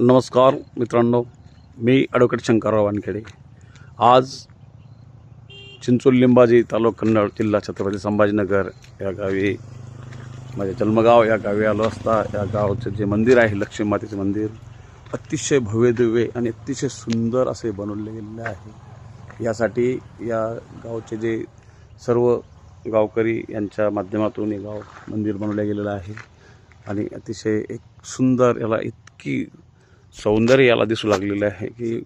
नमस्कार मित्रांनो मी ॲडव्होकेट शंकरराव वानखेडे. आज चिंचोली लिंबाजी तालुका कन्नड जिल्हा छत्रपती संभाजीनगर या गावी माझे जन्मगाव या गावी आलो असता या गावचं जे मंदिर आहे लक्ष्मी मातेचे मंदिर अतिशय भव्यदिव्य आणि अतिशय सुंदर असे बनवले गेलेले आहे. यासाठी या गावचे जे सर्व गावकरी यांच्या माध्यमातून हे गाव मंदिर बनवलं गेलेलं आहे. आणि अतिशय एक सुंदर याला इतकी सौंदर्य याला दिसू लागलेलं आहे की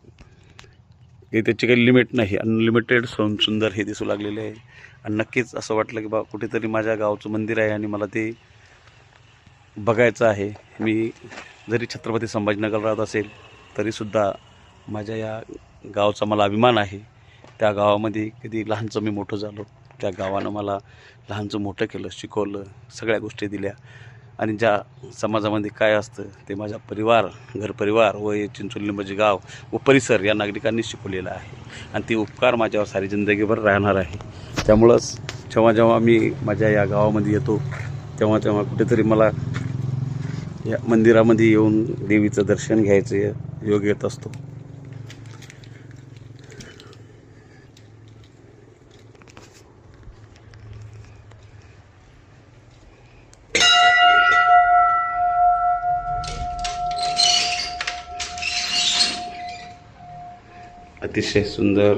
की त्याची काही लिमिट नाही. अनलिमिटेड सौं सुंदर हे दिसू लागलेले आहे. आणि नक्कीच असं वाटलं की बा कुठेतरी माझ्या गावचं मंदिर आहे आणि मला ते बघायचं आहे. मी जरी छत्रपती संभाजीनगर राहत असेल तरीसुद्धा माझ्या या गावचा मला अभिमान आहे. त्या गावामध्ये कधी लहानचं मी मोठं झालो. त्या गावानं मला लहानचं मोठं केलं शिकवलं सगळ्या गोष्टी दिल्या. आणि ज्या समाजामध्ये काय असतं ते माझ्या परिवार घरपरिवार व हे चिंचोली गाव व परिसर या नागरिकांनी शिकवलेलं आहे. आणि ती उपकार माझ्यावर सारी जिंदगीभर राहणार आहे. त्यामुळंच जेव्हा जेव्हा मी माझ्या या गावामध्ये येतो तेव्हा तेव्हा कुठेतरी मला या मंदिरामध्ये येऊन देवीचं दर्शन घ्यायचं योग येत असतो. अतिशय सुंदर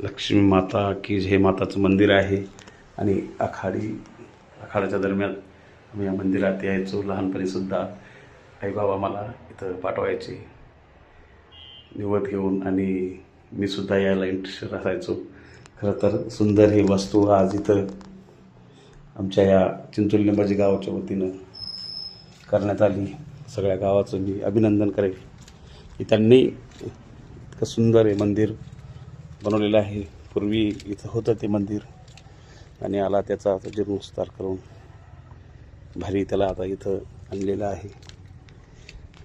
लक्ष्मी माता की हे माताचं मंदिर आहे आणि आखाडी आखाड्याच्या दरम्यान आम्ही या मंदिरात यायचो. लहानपणीसुद्धा आईबाबा मला इथं पाठवायचे. निवड घेऊन आणि मी सुद्धा यायला इंटरेस्टेड असायचो. खरं तर सुंदर ही वस्तू आज इथं आमच्या या चिंचोली निंबाजी गावाच्या वतीनं करण्यात आली. सगळ्या गावाचं मी अभिनंदन करेल की त्यांनी इतकं सुंदर हे मंदिर बनवलेलं आहे. पूर्वी इथं होतं ते मंदिर. आणि आला त्याचा आता जीर्णोद्धार करून भारी त्याला आता इथं आणलेलं आहे.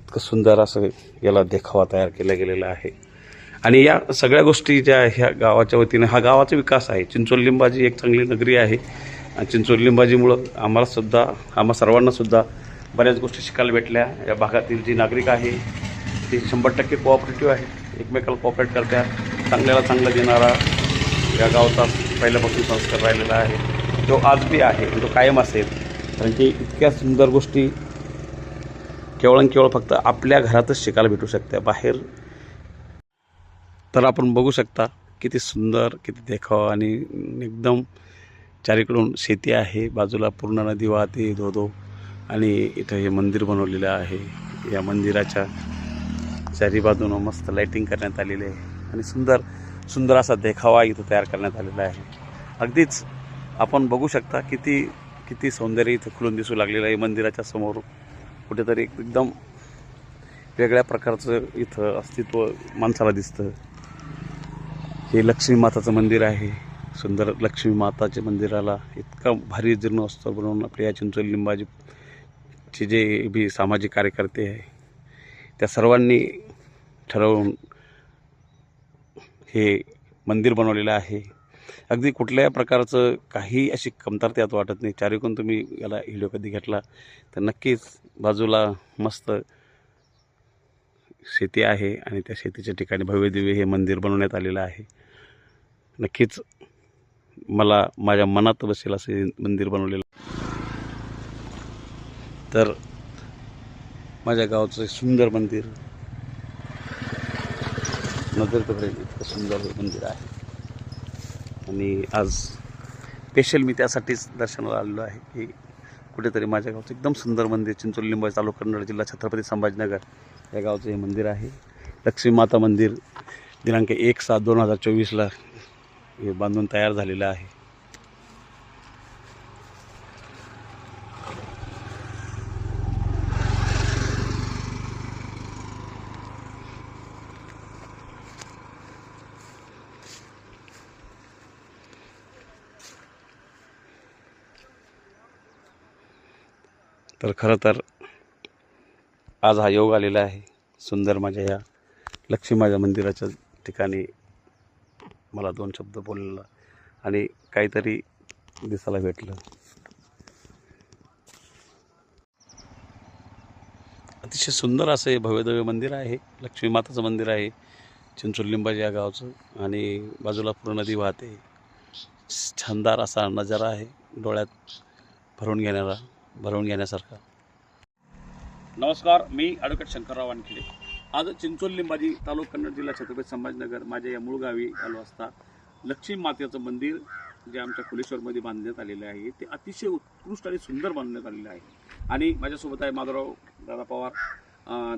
इतकं सुंदर असं याला देखावा तयार केला गेलेला आहे. आणि या सगळ्या गोष्टी ज्या ह्या गावाच्या वतीनं हा गावाचा विकास आहे. चिंचोलिंबाजी एक चांगली नगरी आहे. आणि चिंचोली आम्हालासुद्धा आम्हा सर्वांनासुद्धा बऱ्याच गोष्टी शिकायला भेटल्या. या भागातील जी नागरिक आहे ती शंभर टक्के कोऑपरेटिव्ह आहे. एकमेकाला कोऑपरेट करत्या चांगल्याला चांगलं देणारा या गावचा पहिल्यापासून संस्कार राहिलेला आहे. तो आज बी आहे तो कायम असेल कारण की इतक्या सुंदर गोष्टी केवळ आणि केवळ फक्त आपल्या घरातच शिकायला भेटू शकत्या बाहेर तर आपण बघू शकता किती सुंदर किती देखावा आणि एकदम चारीकडून शेती आहे. बाजूला पूर्ण नदी वाहते धो आणि इथं हे मंदिर बनवलेलं आहे. या मंदिराच्या चारी बाजूनं मस्त लाईटिंग करण्यात आलेली आहे. आणि सुंदर सुंदर असा देखावा इथं तयार करण्यात आलेला आहे. अगदीच आपण बघू शकता किती किती सौंदर्य इथं खुलून दिसू लागलेलं आहे. मंदिराच्या समोर कुठेतरी एकदम वेगळ्या प्रकारचं इथं अस्तित्व माणसाला दिसतं. हे लक्ष्मी माताचं मंदिर आहे. सुंदर लक्ष्मी माताच्या मंदिराला इतका भारी जीर्णोत्सव बनवून आपल्या या चिंचोली चे जे बी सामाजिक कार्यकर्ते आहे त्या सर्वांनी ठरवून हे मंदिर बनवलेलं आहे. अगदी कुठल्याही प्रकारचं काही अशी कमतरता यात वाटत नाही. चारीकून तुम्ही याला व्हिडिओ कधी घेतला तर नक्कीच बाजूला मस्त शेती आहे आणि त्या शेतीच्या ठिकाणी भव्यदिव्य हे मंदिर बनवण्यात आलेलं आहे. नक्कीच मला माझ्या मनात बसेल असे मंदिर बनवलेलं तर माझ्या गावचं सुंदर मंदिर. नजर इतकं सुंदर हे मंदिर आहे. आणि आज स्पेशल मी त्यासाठीच दर्शनाला आलेलो आहे. की कुठेतरी माझ्या गावचं एकदम सुंदर मंदिर चिंचोली लिंबाजी तालुका कन्नड जिल्हा छत्रपती संभाजीनगर या गावचं हे मंदिर आहे. लक्ष्मी माता मंदिर दिनांक एक सात दोन हजार चोवीसला हे बांधून तयार झालेलं आहे. तर खरं तर आज हा योग आलेला आहे. सुंदर माझ्या या लक्ष्मी माझ्या मंदिराच्या ठिकाणी मला दोन शब्द बोललेला आणि काहीतरी दिसायला भेटलं. अतिशय सुंदर असं हे भव्यदव्य मंदिर आहे. लक्ष्मी माताचं मंदिर आहे. चिंचुलिंबाजी या गावचं आणि बाजूला पूर्ण नदी वाहते. छानदार असा नजारा आहे. डोळ्यात भरून घेणारा. भरून घेण्यासारखा. नमस्कार मी ॲडव्होकेट शंकरराव वानखेडे. आज चिंचोली लिंबाजी तालुका कन्नड जिल्हा छत्रपती संभाजीनगर माझ्या या मूळ गावी आलो असता लक्ष्मी मातेचं मंदिर जे आमच्या कुलेश्वरमध्ये बांधण्यात आलेलं आहे ते अतिशय उत्कृष्ट आणि सुंदर बांधण्यात आलेलं आहे. आणि माझ्यासोबत आहे माधवराव दादा पवार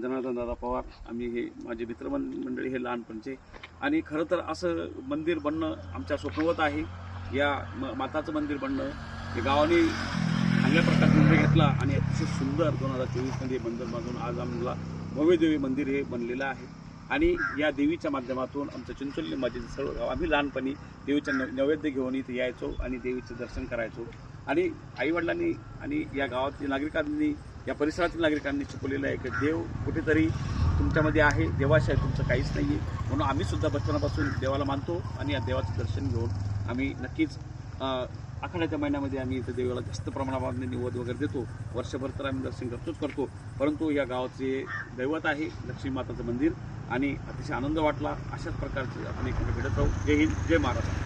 जनार्दन दादा पवार आम्ही हे माझे मित्रमं मंडळी हे लहानपणचे. आणि खरं तर असं मंदिर बनणं आमच्या स्वप्नवत आहे. या म माताचं मंदिर बनणं हे गावाने चांगल्या प्रकारे निर्णय आणि अतिशय सुंदर दोन हजार चोवीसमध्ये मंदिर बांधून आज आम्हाला भव्यदेवी मंदिर हे बनलेलं आहे. आणि या देवीच्या माध्यमातून आमचं चिंचोली लिंबाचे सर्व आम्ही लहानपणी देवीच्या नै- नैवेद्य घेऊन इथे यायचो आणि देवीचं दर्शन करायचो. आणि आईवडिलांनी आणि या गावातील नागरिकांनी या परिसरातील नागरिकांनी शिकवलेलं आहे की देव कुठेतरी तुमच्यामध्ये आहे देवाशिवाय तुमचं काहीच नाही आहे म्हणून आम्हीसुद्धा बचपनापासून देवाला मानतो आणि या देवाचं दर्शन घेऊन आम्ही नक्कीच आखाड्याच्या महिन्यामध्ये आम्ही इथं देवीला जास्त प्रमाणामध्ये निवद वगैरे देतो. वर्षभर तर आम्ही दर्शन करतोच करतो. परंतु या गावाचे दैवत आहे लक्ष्मी माताचं मंदिर आणि अतिशय आनंद वाटला. अशाच प्रकारचे आपण एकमेक भेटत राहू. जय हिंद जय महाराष्ट्र.